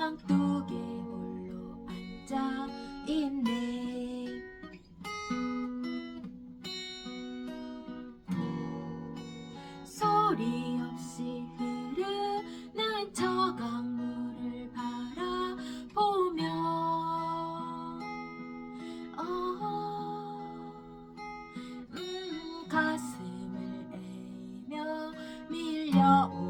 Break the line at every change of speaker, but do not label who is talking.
방독에 홀로 앉아 있네. 소리 없이 흐르는 저 강물을 바라보며. 어, 음, 가슴을 애며 밀려오